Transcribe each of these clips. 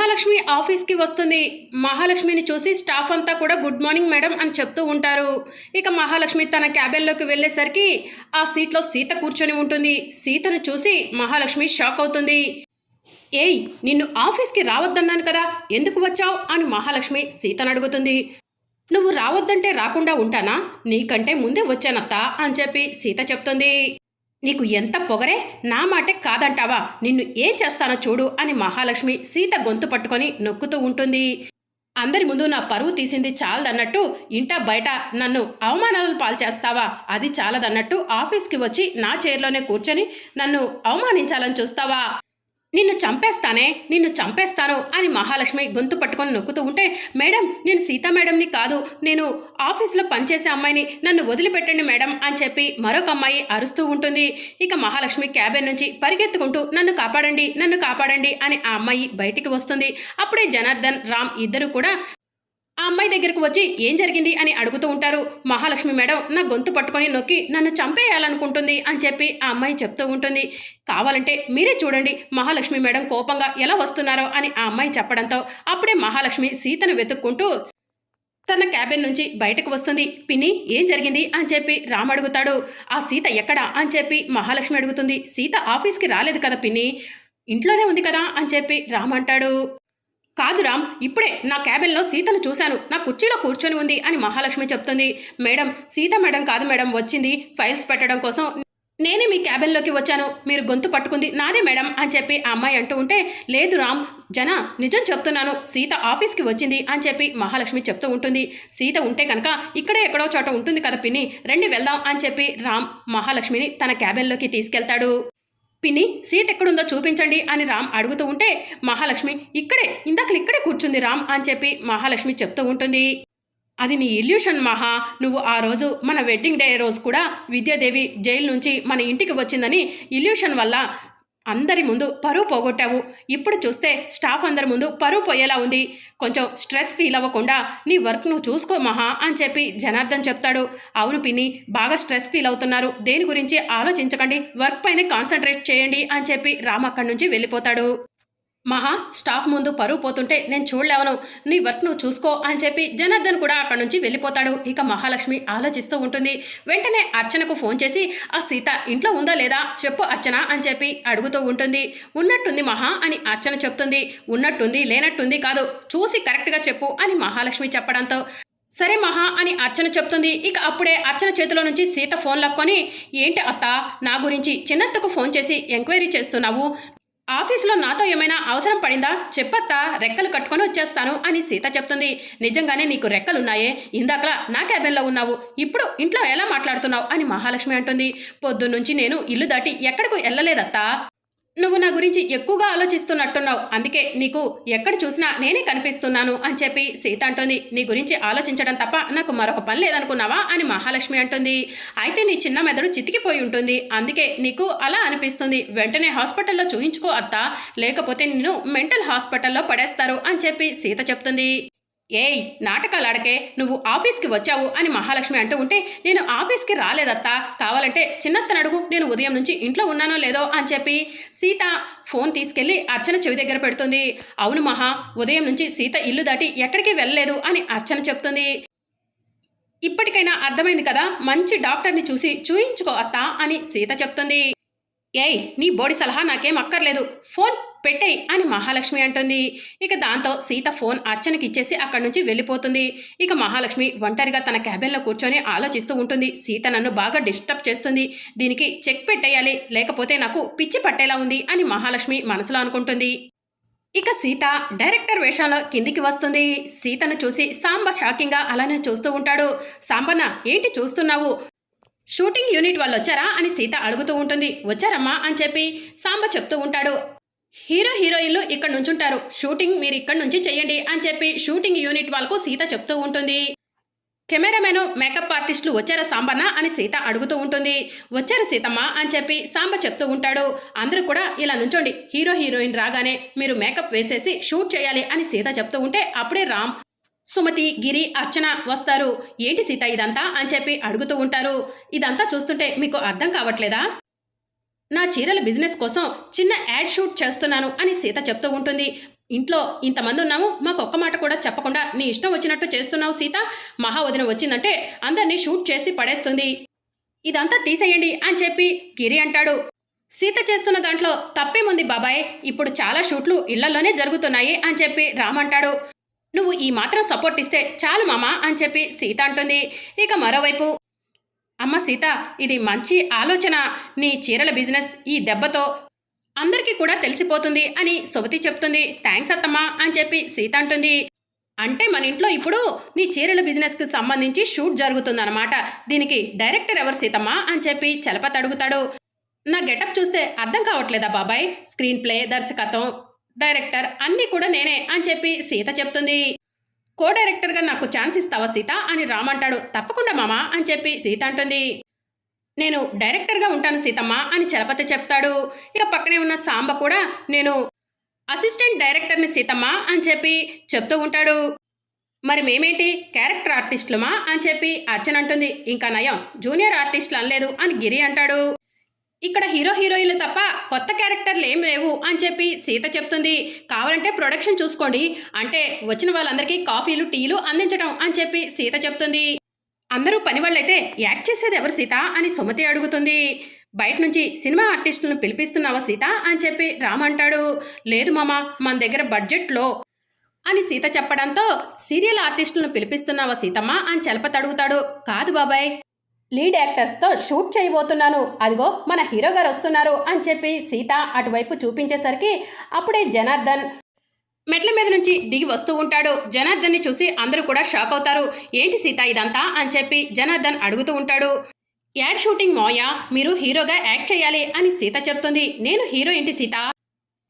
మహాలక్ష్మి ఆఫీస్కి వస్తుంది. మహాలక్ష్మిని చూసి స్టాఫ్ అంతా కూడా గుడ్ మార్నింగ్ మేడం అని చెప్తూ ఉంటారు. ఇక మహాలక్ష్మి తన క్యాబిన్లోకి వెళ్ళేసరికి ఆ సీట్లో సీత కూర్చొని ఉంటుంది. సీతను చూసి మహాలక్ష్మి షాక్ అవుతుంది. ఏయ్ నిన్ను ఆఫీస్కి రావద్దన్నాను కదా ఎందుకు వచ్చావు? అని మహాలక్ష్మి సీతను అడుగుతుంది. నువ్వు రావద్దంటే రాకుండా ఉంటానా? నీకంటే ముందే వచ్చానత్తా అని చెప్పి సీత చెప్తుంది. నీకు ఎంత పొగరే నా మాటే కాదంటావా? నిన్ను ఏం చేస్తానో చూడు అని మహాలక్ష్మి సీత గొంతు పట్టుకొని నొక్కుతూ ఉంటుంది. అందరి ముందు నా పరువు తీసింది చాలదన్నట్టు ఇంట బయట నన్ను అవమానాలను పాలు చేస్తావా అది చాలదన్నట్టు ఆఫీస్కి వచ్చి నా చైర్లోనే కూర్చొని నన్ను అవమానించాలని చూస్తావా? నిన్ను చంపేస్తానే నిన్ను చంపేస్తాను అని మహాలక్ష్మి గొంతు పట్టుకొని నొక్కుతూ ఉంటే మేడం నేను సీతా మేడంని కాదు నేను ఆఫీస్లో పనిచేసే అమ్మాయిని నన్ను వదిలిపెట్టండి మేడం అని చెప్పి మరొక అమ్మాయి అరుస్తూ ఉంటుంది. ఇక మహాలక్ష్మి క్యాబిన్ నుంచి పరిగెత్తుకుంటూ నన్ను కాపాడండి నన్ను కాపాడండి అని ఆ అమ్మాయి బయటికి వస్తుంది. అప్పుడే జనార్దన్ రామ్ ఇద్దరు కూడా ఆ అమ్మాయి దగ్గరకు వచ్చి ఏం జరిగింది? అని అడుగుతూ ఉంటారు. మహాలక్ష్మి మేడం నా గొంతు పట్టుకొని నొక్కి నన్ను చంపేయాలనుకుంటుంది అని చెప్పి ఆ అమ్మాయి చెప్తూ ఉంటుంది. కావాలంటే మీరే చూడండి మహాలక్ష్మి మేడం కోపంగా ఎలా వస్తున్నారో అని ఆ అమ్మాయి చెప్పడంతో అప్పుడే మహాలక్ష్మి సీతను వెతుక్కుంటూ తన క్యాబిన్ నుంచి బయటకు వస్తుంది. పిన్ని ఏం జరిగింది? అని చెప్పి రామ్ అడుగుతాడు. ఆ సీత ఎక్కడా? అని చెప్పి మహాలక్ష్మి అడుగుతుంది. సీత ఆఫీస్కి రాలేదు కదా పిన్ని ఇంట్లోనే ఉంది కదా అని చెప్పి రామ్ అంటాడు. కాదు రామ్ ఇప్పుడే నా క్యాబిన్లో సీతను చూశాను. నా కుర్చీలో కూర్చొని ఉంది అని మహాలక్ష్మి చెప్తుంది. మేడం సీత మేడం కాదు మేడం వచ్చింది. ఫైల్స్ పెట్టడం కోసం నేనే మీ క్యాబిన్లోకి వచ్చాను. మీరు గొంతు పట్టుకుంది నాదే మేడం అని చెప్పి ఆ అమ్మాయి అంటూ ఉంటే లేదు రామ్ జన నిజం చెప్తున్నాను. సీత ఆఫీస్కి వచ్చింది అని చెప్పి మహాలక్ష్మి చెప్తూ ఉంటుంది. సీత ఉంటే కనుక ఇక్కడే ఎక్కడో చోట ఉంటుంది కదా పిన్ని రండి వెళ్దాం అని చెప్పి రామ్ మహాలక్ష్మిని తన క్యాబిన్లోకి తీసుకెళ్తాడు. పిన్ని సీత ఎక్కడుందో చూపించండి అని రామ్ అడుగుతూ ఉంటే మహాలక్ష్మి ఇక్కడే ఇందాకలు ఇక్కడే కూర్చుంది రామ్ అని చెప్పి మహాలక్ష్మి చెప్తూ ఉంటుంది. అది నీ ఇల్యూషన్ మహా. నువ్వు ఆ రోజు మన వెడ్డింగ్ డే రోజు కూడా విద్యాదేవి జైలు నుంచి మన ఇంటికి వచ్చిందని ఇల్యూషన్ వల్ల అందరి ముందు పరువు పోగొట్టావు. ఇప్పుడు చూస్తే స్టాఫ్ అందరి ముందు పరువు పోయేలా ఉంది. కొంచెం స్ట్రెస్ ఫీల్ అవ్వకుండా నీ వర్క్ నువ్వు చూసుకో మహా అని చెప్పి జనార్దన్ చెప్తాడు. అవును పిన్ని బాగా స్ట్రెస్ ఫీల్ అవుతున్నారు. దేని గురించి ఆలోచించకండి. వర్క్ పైన కాన్సన్ట్రేట్ చేయండి అని చెప్పి రామ్ అక్కడి నుంచి వెళ్ళిపోతాడు. మహా స్టాఫ్ ముందు పరువు పోతుంటే నేను చూడలేవను. నీ వర్క్ నువ్వు చూసుకో అని చెప్పి జనార్దన్ కూడా అక్కడి నుంచి వెళ్ళిపోతాడు. ఇక మహాలక్ష్మి ఆలోచిస్తూ ఉంటుంది. వెంటనే అర్చనకు ఫోన్ చేసి ఆ సీత ఇంట్లో ఉందా లేదా? చెప్పు అర్చన అని చెప్పి అడుగుతూ ఉంటుంది. ఉన్నట్టుంది మహా అని అర్చన చెప్తుంది. ఉన్నట్టుంది లేనట్టుంది కాదు. చూసి కరెక్ట్గా చెప్పు అని మహాలక్ష్మి చెప్పడంతో. సరే మహా అని అర్చన చెప్తుంది. ఇక అప్పుడే అర్చన చేతిలో నుంచి సీత ఫోన్ లక్కొని ఏంటి అత్త నా గురించి చిన్నత్తకు ఫోన్ చేసి ఎంక్వైరీ చేస్తున్నావు? ఆఫీసులో నాతో ఏమైనా అవసరం పడిందా? చెప్పత్తా రెక్కలు కట్టుకొని వచ్చేస్తాను అని సీత చెప్తుంది. నిజంగానే నీకు రెక్కలున్నాయే? ఇందాకలా నా క్యాబిన్లో ఉన్నావు. ఇప్పుడు ఇంట్లో ఎలా మాట్లాడుతున్నావు? అని మహాలక్ష్మి అంటుంది. పొద్దున్నుంచి నేను ఇల్లు దాటి ఎక్కడికి వెళ్ళలేదత్తా? నువ్వు నా గురించి ఎక్కువగా ఆలోచిస్తున్నట్టున్నావు. అందుకే నీకు ఎక్కడ చూసినా నేనే కనిపిస్తున్నాను అని చెప్పి సీత అంటుంది. నీ గురించి ఆలోచించడం తప్ప నాకు మరొక పని లేదనుకున్నావా? అని మహాలక్ష్మి అంటుంది. అయితే నీ చిన్న మెదడు చితికిపోయి ఉంటుంది. అందుకే నీకు అలా అనిపిస్తుంది. వెంటనే హాస్పిటల్లో చూయించుకో అత్త. లేకపోతే నిన్ను మెంటల్ హాస్పిటల్లో పడేస్తారు అని చెప్పి సీత చెప్తుంది. ఏయ్ నాటకాలు ఆడకే నువ్వు ఆఫీస్కి వచ్చావు అని మహాలక్ష్మి అంటూ ఉంటే నేను ఆఫీస్కి రాలేదత్తా. కావాలంటే చిన్నత్తను అడుగు నేను ఉదయం నుంచి ఇంట్లో ఉన్నానో లేదో అని చెప్పి సీత ఫోన్ తీసుకెళ్ళి అర్చన చెవి దగ్గర పెడుతుంది. అవును మహా ఉదయం నుంచి సీత ఇల్లు దాటి ఎక్కడికి వెళ్ళలేదు అని అర్చన చెప్తుంది. ఇప్పటికైనా అర్థమైంది కదా మంచి డాక్టర్ని చూసి చూయించుకో అత్తా అని సీత చెప్తుంది. ఏయ్ నీ బోడి సలహా నాకేం అక్కర్లేదు. ఫోన్ పెట్టేయ్ అని మహాలక్ష్మి అంటుంది. ఇక దాంతో సీత ఫోన్ అర్చనకి ఇచ్చేసి అక్కడి నుంచి వెళ్ళిపోతుంది. ఇక మహాలక్ష్మి ఒంటరిగా తన క్యాబిన్లో కూర్చొని ఆలోచిస్తూ ఉంటుంది. సీత నన్ను బాగా డిస్టర్బ్ చేస్తుంది. దీనికి చెక్ పెట్టేయాలి. లేకపోతే నాకు పిచ్చి పట్టేలా ఉంది అని మహాలక్ష్మి మనసులో అనుకుంటుంది. ఇక సీత డైరెక్టర్ వేషంలో కిందికి వస్తుంది. సీతను చూసి సాంబ షాకింగ్గా అలానే చూస్తూ ఉంటాడు. సాంబన్న ఏంటి చూస్తున్నావు? షూటింగ్ యూనిట్ వాళ్ళు వచ్చారా? అని సీత అడుగుతూ ఉంటుంది. వచ్చారమ్మా అని చెప్పి సాంబ చెప్తూ ఉంటాడు. హీరో హీరోయిన్లు ఇక్కడ నుంచుంటారు. షూటింగ్ మీరు ఇక్కడ నుంచి చెయ్యండి అని చెప్పి షూటింగ్ యూనిట్ వాళ్ళకు సీత చెప్తూ ఉంటుంది. కెమెరామెన్ మేకప్ ఆర్టిస్టులు వచ్చారా సాంబన్న అని సీత అడుగుతూ ఉంటుంది. వచ్చారు సీతమ్మ అని చెప్పి సాంబ చెప్తూ ఉంటాడు. అందరూ కూడా ఇలా నుంచోండి. హీరో హీరోయిన్ రాగానే మీరు మేకప్ వేసేసి షూట్ చేయాలి అని సీత చెప్తూ ఉంటే అప్పుడే రామ్ సుమతి గిరి అర్చన వస్తారు. ఏంటి సీత ఇదంతా అని చెప్పి అడుగుతూ ఉంటారు. ఇదంతా చూస్తుంటే మీకు అర్థం కావట్లేదా? నా చీరల బిజినెస్ కోసం చిన్న యాడ్ షూట్ చేస్తున్నాను అని సీత చెప్తూ ఉంటుంది. ఇంట్లో ఇంతమంది ఉన్నాము మాకు ఒక్క మాట కూడా చెప్పకుండా నీ ఇష్టం వచ్చినట్టు చేస్తున్నావు సీత. మహా వచ్చిందంటే అందరినీ షూట్ చేసి పడేస్తుంది. ఇదంతా తీసేయండి అని చెప్పి గిరి అంటాడు. సీత చేస్తున్న దాంట్లో తప్పేముంది బాబాయ్? ఇప్పుడు చాలా షూట్లు ఇళ్ళలోనే జరుగుతున్నాయి అని చెప్పి రామ్ అంటాడు. నువ్వు ఈ మాత్రం సపోర్ట్ ఇస్తే చాలు మామా అని చెప్పి సీత అంటుంది. ఇక మరోవైపు అమ్మ సీత ఇది మంచి ఆలోచన. నీ చీరల బిజినెస్ ఈ దెబ్బతో అందరికీ కూడా తెలిసిపోతుంది అని సుమతి చెప్తుంది. థ్యాంక్స్ అత్తమ్మా అని చెప్పి సీత అంటుంది. అంటే మన ఇంట్లో ఇప్పుడు నీ చీరల బిజినెస్కి సంబంధించి షూట్ జరుగుతుందన్నమాట. దీనికి డైరెక్టర్ ఎవరు సీతమ్మ అని చెప్పి చలపతి అడుగుతాడు. నా గెటప్ చూస్తే అర్థం కావట్లేదా బాబాయ్? స్క్రీన్ ప్లే దర్శకత్వం డైరెక్టర్ అన్నీ కూడా నేనే అని చెప్పి సీత చెప్తుంది. కో డైరెక్టర్గా నాకు ఛాన్స్ ఇస్తావా సీత? అని రామ్ అంటాడు. తప్పకుండా మామా అని చెప్పి సీత అంటుంది. నేను డైరెక్టర్గా ఉంటాను సీతమ్మ అని చలపతి చెప్తాడు. ఇక పక్కనే ఉన్న సాంబ కూడా నేను అసిస్టెంట్ డైరెక్టర్ని సీతమ్మ అని చెప్పి చెప్తూ ఉంటాడు. మరి మేమేంటి? క్యారెక్టర్ ఆర్టిస్టులమా అని చెప్పి అర్చన అంటుంది. ఇంకా నయం. జూనియర్ ఆర్టిస్టులు అనలేదు అని గిరి అంటాడు. ఇక్కడ హీరో హీరోయిన్లు తప్ప కొత్త క్యారెక్టర్లు ఏం లేవు అని చెప్పి సీత చెప్తుంది. కావాలంటే ప్రొడక్షన్ చూసుకోండి. అంటే వచ్చిన వాళ్ళందరికీ కాఫీలు టీలు అందించడం అని చెప్పి సీత చెప్తుంది. అందరూ పని వాళ్ళైతే యాక్ట్ చేసేది ఎవరు సీత అని సుమతి అడుగుతుంది. బయట నుంచి సినిమా ఆర్టిస్టులను పిలిపిస్తున్నావా సీత అని చెప్పి రామ్ అంటాడు. లేదు మామ మన దగ్గర బడ్జెట్లో అని సీత చెప్పడంతో సీరియల్ ఆర్టిస్టులను పిలిపిస్తున్నావా సీతమ్మ అని చలపతి అడుగుతాడు. కాదు బాబాయ్. లీడ్ యాక్టర్స్తో షూట్ చేయబోతున్నాను. అదిగో మన హీరో గారు వస్తున్నారు అని చెప్పి సీత అటువైపు చూపించేసరికి అప్పుడే జనార్దన్ మెట్ల మీద నుంచి దిగి వస్తూ ఉంటాడు. జనార్దన్ని చూసి అందరూ కూడా షాక్ అవుతారు. ఏంటి సీత ఇదంతా అని చెప్పి జనార్దన్ అడుగుతూ ఉంటాడు. యాడ్ షూటింగ్ మోయా మీరు హీరోగా యాక్ట్ చేయాలి అని సీత చెప్తుంది. నేను హీరో ఏంటి సీత?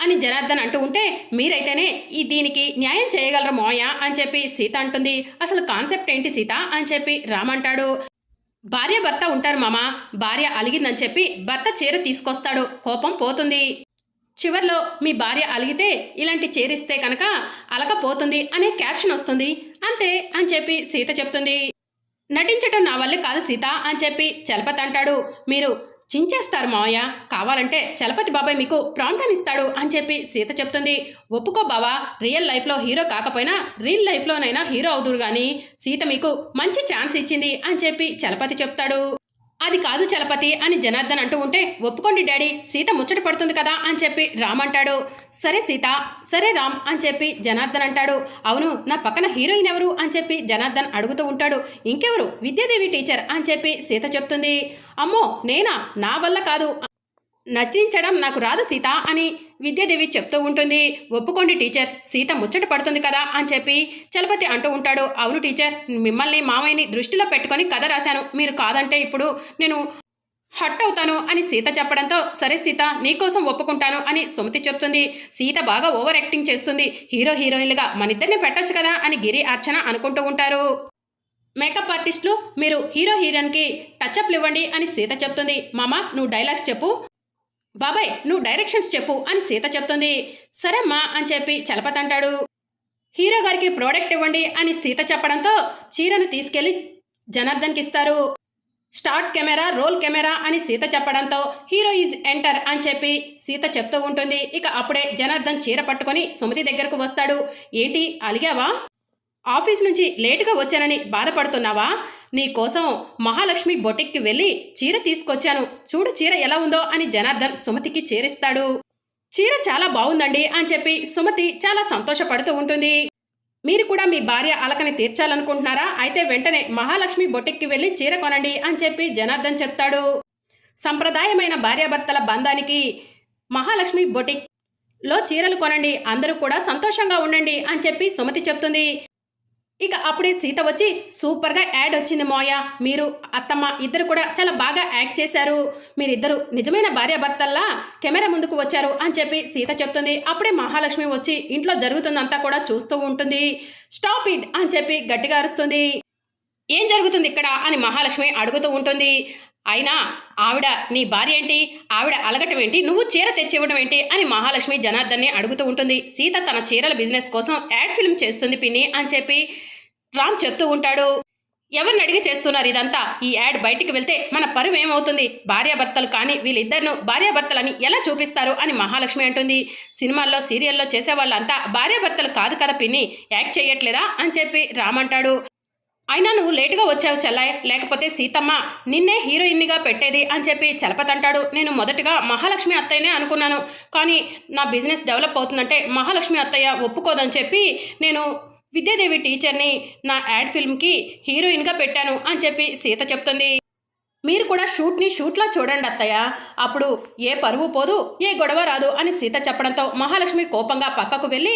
అని జనార్దన్ అంటూ ఉంటే మీరైతేనే ఈ దీనికి న్యాయం చేయగలరు మోయా అని చెప్పి సీత అంటుంది. అసలు కాన్సెప్ట్ ఏంటి సీత? అని చెప్పి రామ్ అంటాడు. భార్య భర్త ఉంటారు మామ. భార్య అలిగిందని చెప్పి భర్త చీర తీసుకొస్తాడు. కోపం పోతుంది. చివర్లో మీ భార్య అలిగితే ఇలాంటి చీరిస్తే కనుక అలకపోతుంది అనే క్యాప్షన్ వస్తుంది. అంతే అని చెప్పి సీత చెప్తుంది. నటించటం నా వల్లే కాదు సీత అని చెప్పి చలపతి అంటాడు. మీరు చించేస్తారు మావయ్య. కావాలంటే చలపతి బాబాయ్ మీకు ప్రాంతాన్ని ఇస్తాడు అని చెప్పి సీత చెప్తుంది. ఒప్పుకో బావా రియల్ లైఫ్లో హీరో కాకపోయినా రియల్ లైఫ్లోనైనా హీరో అవుదురు కానీ సీత మీకు మంచి ఛాన్స్ ఇచ్చింది అని చెప్పి చలపతి చెప్తాడు. అది కాదు చలపతి అని జనార్దన్ అంటూ ఉంటే ఒప్పుకోండి డాడీ సీత ముచ్చట పడుతుంది కదా అని చెప్పి రామ్ అంటాడు. సరే సీత సరే రామ్ అని చెప్పి జనార్దన్ అంటాడు. అవును నా పక్కన హీరోయిన్ ఎవరు అని చెప్పి జనార్దన్ అడుగుతూ ఉంటాడు. ఇంకెవరు? విద్యాదేవి టీచర్ అని చెప్పి సీత చెప్తుంది. అమ్మో నేనా? నా వల్ల కాదు. నచ్చించడం నాకు రాదు సీత అని విద్యాదేవి చెప్తూ ఉంటుంది. ఒప్పుకోండి టీచర్ సీత ముచ్చట పడుతుంది కదా అని చెప్పి చలపతి అంటూ ఉంటాడు. అవును టీచర్ మిమ్మల్ని మామయ్యని దృష్టిలో పెట్టుకొని కథ రాశాను. మీరు కాదంటే ఇప్పుడు నేను హట్ అవుతాను అని సీత చెప్పడంతో సరే సీత నీకోసం ఒప్పుకుంటాను అని సుమతి చెప్తుంది. సీత బాగా ఓవర్ యాక్టింగ్ చేస్తుంది. హీరో హీరోయిన్లుగా మనిద్దరిని పెట్టొచ్చు కదా అని గిరి అర్చన అనుకుంటూ ఉంటారు. మేకప్ ఆర్టిస్టులు మీరు హీరో హీరోయిన్కి టచ్అప్లు ఇవ్వండి అని సీత చెప్తుంది. మామ నువ్వు డైలాగ్స్ చెప్పు. బాబాయ్ నువ్వు డైరెక్షన్స్ చెప్పు అని సీత చెప్తుంది. సరేమ్మా అని చెప్పి చలపతి అంటాడు. హీరో గారికి ప్రోడక్ట్ ఇవ్వండి అని సీత చెప్పడంతో చీరను తీసుకెళ్ళి జనార్దన్కి ఇస్తారు. స్టార్ట్ కెమెరా రోల్ కెమెరా అని సీత చెప్పడంతో హీరో ఈజ్ ఎంటర్ అని చెప్పి సీత చెప్తూ ఉంటుంది. ఇక అప్పుడే జనార్దన్ చీర పట్టుకొని సుమతి దగ్గరకు వస్తాడు. ఏంటి అలిగావా? ఆఫీస్ నుంచి లేటుగా వచ్చానని బాధపడుతున్నావా? నీకోసం మహాలక్ష్మి బొటిక్కి వెళ్ళి చీర తీసుకొచ్చాను. చూడు చీర ఎలా ఉందో అని జనార్దన్ సుమతికి చీరిస్తాడు. చీర చాలా బాగుందండి అని చెప్పి సుమతి చాలా సంతోషపడుతూ ఉంటుంది. మీరు కూడా మీ భార్య అలకని తీర్చాలనుకుంటున్నారా? అయితే వెంటనే మహాలక్ష్మి బొటిక్కి వెళ్ళి చీర కొనండి అని చెప్పి జనార్దన్ చెప్తాడు. సంప్రదాయమైన భార్యాభర్తల బంధానికి మహాలక్ష్మి బొటిక్లో చీరలు కొనండి. అందరూ కూడా సంతోషంగా ఉండండి అని చెప్పి సుమతి చెప్తుంది. ఇక అప్పుడే సీత వచ్చి సూపర్గా యాడ్ వచ్చింది మోయ. మీరు అత్తమ్మ ఇద్దరు కూడా చాలా బాగా యాక్ట్ చేశారు. మీరిద్దరు నిజమైన భార్యాభర్తల్లా కెమెరా ముందుకు వచ్చారు అని చెప్పి సీత చెప్తుంది. అప్పుడే మహాలక్ష్మి వచ్చి ఇంట్లో జరుగుతుందంతా కూడా చూస్తూ ఉంటుంది. స్టాప్ ఇట్ అని చెప్పి గట్టిగా అరుస్తుంది. ఏం జరుగుతుంది ఇక్కడ అని మహాలక్ష్మి అడుగుతూ ఉంటుంది. అయినా ఆవిడ నీ భార్య ఏంటి? ఆవిడ అలగటం ఏంటి? నువ్వు చీర తెచ్చివ్వడం ఏంటి? అని మహాలక్ష్మి జనార్దన్ని అడుగుతూ ఉంటుంది. సీత తన చీరల బిజినెస్ కోసం యాడ్ ఫిల్మ్ చేస్తుంది పిన్ని అని చెప్పి రామ్ చెప్తూ ఉంటాడు. ఎవరిని అడిగి చేస్తున్నారు ఇదంతా? ఈ యాడ్ బయటికి వెళ్తే మన పరువు ఏమవుతుంది? భార్యాభర్తలు కానీ వీళ్ళిద్దరిను భార్యాభర్తలని ఎలా చూపిస్తారు అని మహాలక్ష్మి అంటుంది. సినిమాల్లో సీరియల్లో చేసే వాళ్ళంతా భార్యాభర్తలు కాదు కదా పిన్ని యాక్ట్ చేయట్లేదా అని చెప్పి రామ్ అంటాడు. అయినా నువ్వు లేటుగా వచ్చావు చెల్లాయ్ లేకపోతే సీతమ్మ నిన్నే హీరోయిన్నిగా పెట్టేది అని చెప్పి చలపతంటాడు నేను మొదటగా మహాలక్ష్మి అత్తయ్యనే అనుకున్నాను. కానీ నా బిజినెస్ డెవలప్ అవుతుందంటే మహాలక్ష్మి అత్తయ్య ఒప్పుకోదని చెప్పి నేను విద్యాదేవి టీచర్ని నా యాడ్ ఫిల్మ్కి హీరోయిన్గా పెట్టాను అని చెప్పి సీత చెప్తుంది. మీరు కూడా షూట్ని షూట్లా చూడండి అత్తయ్య. అప్పుడు ఏ పరువు పోదు ఏ గొడవ రాదు అని సీత చెప్పడంతో మహాలక్ష్మి కోపంగా పక్కకు వెళ్ళి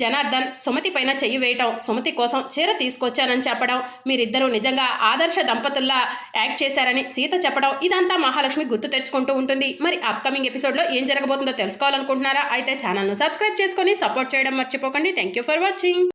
జనార్దన్ సుమతి పైన చెయ్యి వేయటం సుమతి కోసం చీర తీసుకొచ్చానని చెప్పడం మీరిద్దరూ నిజంగా ఆదర్శ దంపతుల్లా యాక్ట్ చేశారని సీత చెప్పడం ఇదంతా మహాలక్ష్మి గుర్తు తెచ్చుకుంటూ ఉంటుంది. మరి అప్కమింగ్ ఎపిసోడ్లో ఏం జరగబోతుందో తెలుసుకోవాలనుకుంటున్నారా? అయితే ఛానల్ను సబ్స్క్రైబ్ చేసుకొని సపోర్ట్ చేయడం మర్చిపోకండి. Thank you for watching